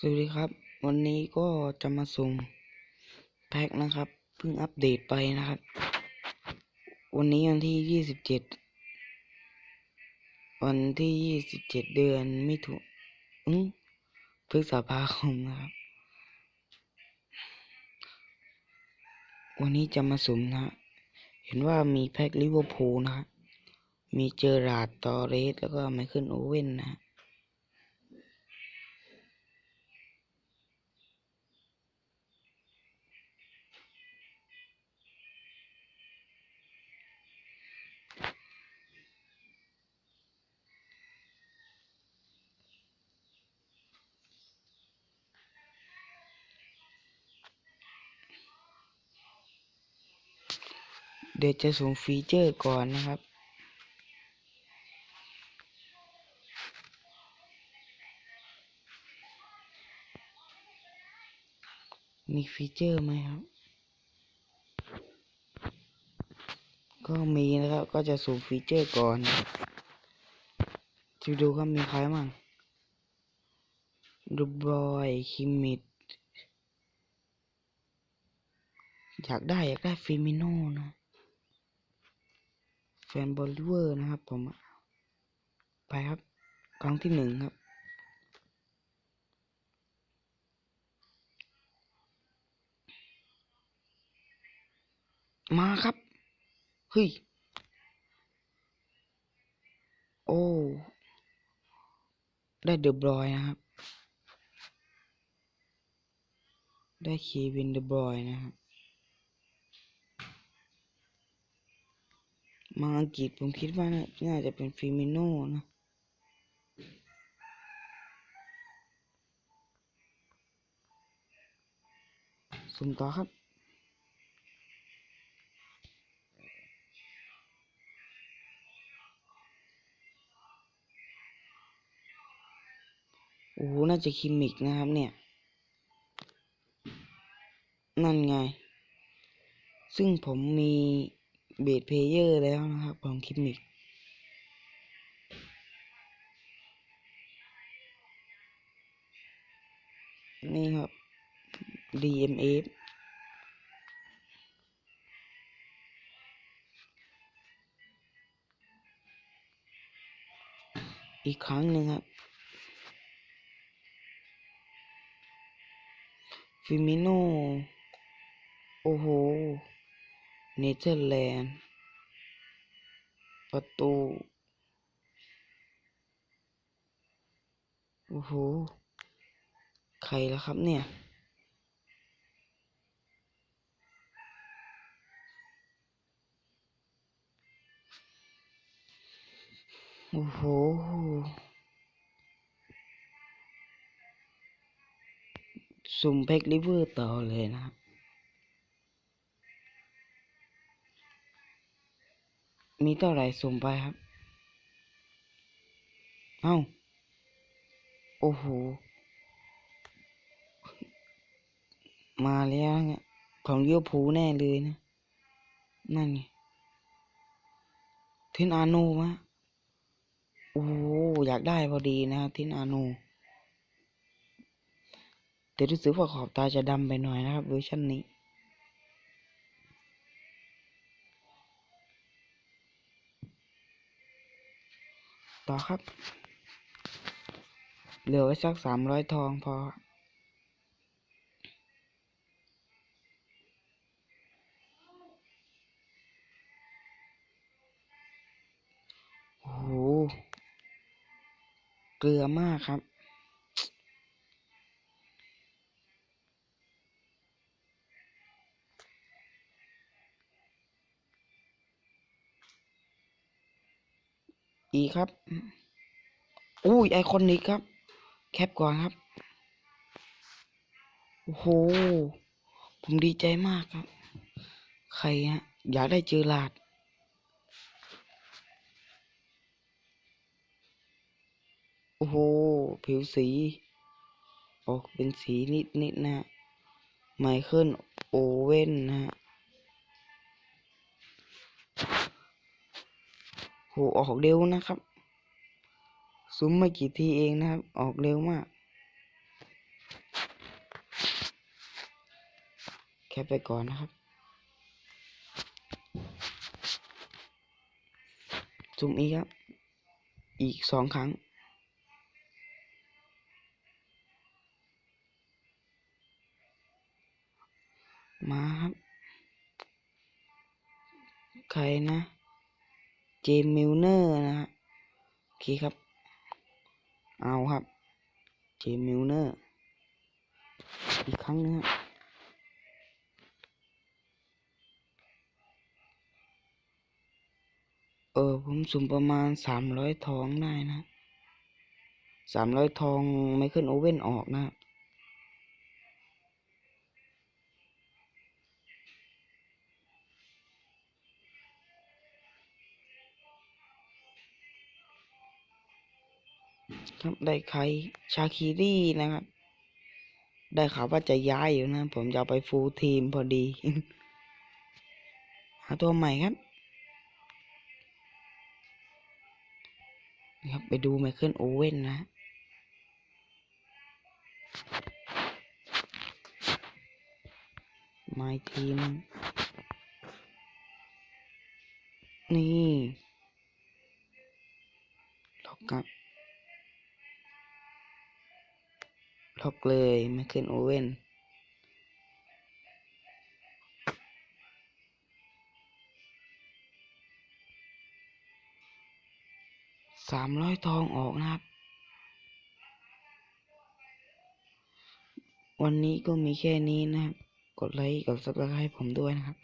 สวัสดีครับ วันนี้ก็จะมาส่งแพ็คนะครับเพิ่งอัปเดตไปนะครับ วันนี้วันที่ยี่สิบเจ็ดวันที่ยี่สิบเจ็ดเดือนมิถุอืมพฤษภาคมนะครับ วันนี้จะมาสุ่มนะ เห็นว่ามีแพ็คลิเวอร์พูลนะครับมีเจอราดตอเรสแล้วก็ไมเคิลโอเว่นนะ เดี๋ยวจะส่งฟีเจอร์ก่อนนะครับ มีฟีเจอร์ไหมครับ ก็มีนะครับ ก็จะส่งฟีเจอร์ก่อนจะดูครับมีใครบ้างดูบอยคิมิดอยากได้อยากได้ฟิมิโน่นะ นบอลลิเวอร์นะครับ ผม ไปครับครั้งที่หนึ่งครับ มาครับ เฮ้ย โอ้ ได้เดอบรอยนะครับ ได้เควินเดอบรอยนะครับ มาอังกฤษผมคิดว่าน่าจะเป็นฟิมิโน่นะสุ่มต่อครับ โอ้โห น่าจะคิมิกนะครับเนี่ย นั่นไง ซึ่งผมมี เบสเพเยอร์แล้วนะครับ ของคิมมิกนี่ครับ DMF อีกครั้งหนึ่งครับ ฟิมิโน โอ้โห เนเธอร์แลนด์ ประตู โอ้โห ใครล้วครับเนี่ย โอ้โหสุ่มแพ็กลิเวอร์ต่อเลยนะครับ มีเท่าไหร่สุ่มไปครับ เอ้า โอ้โห มาแล้วเนี่ยของเลี้ยวผูแน่เลยนะ นั่นไงเทนอาโนมะโอ้โห อยากได้พอดีนะเทนอาโนแต่รู้สึกว่าขอบตาจะดำไปหน่อยนะครับเวอร์ชันนี้ ต่อครับ เหลือไว้สักสามร้อยทองพอโอ้โห เกลือมากครับีครับอุ้ยไอคอนิกครับ แคปก่อนครับ โอ้โห ผมดีใจมากครับ ใครฮะ อยากได้เจอหลาด โอ้โห ผิวสี ออกเป็นสีนิดนิดนะไมเคิลโอเว่นนะ โหออกเร็วนะครับ ซุ้มไม่กี่ทีเองนะครับ ออกเร็วมาก แคปไปก่อนนะครับ ซุ้มอีกครับ อีกสองครั้งมาครับ ใครนะ เจมมิลเนอร์นะฮะโอเคครับ เอาครับ เจมมิลเนอร์ อีกครั้งหนึงครับเออผมสุ่มประมาณสามร้อยทองได้นะสามร้อยทองไม่ขึ้นโอเว่นออกนะ ครับ ได้ใครชาคิรี่นะครับ ได้ข่าวว่าจะย้ายอยู่นะ ผมจะไปฟูลทีมพอดี หาตัวใหม่ครับครับไปดูไมเคิลโอเว่นนะไมทีมนี่ล็อกครับ ล็อกเลยไมเคิลโอเว่นสามร้อยทองออกนะครับ วันนี้ก็มีแค่นี้นะครับ กดไลค์กดซับสไครต์ผมด้วยนะครับ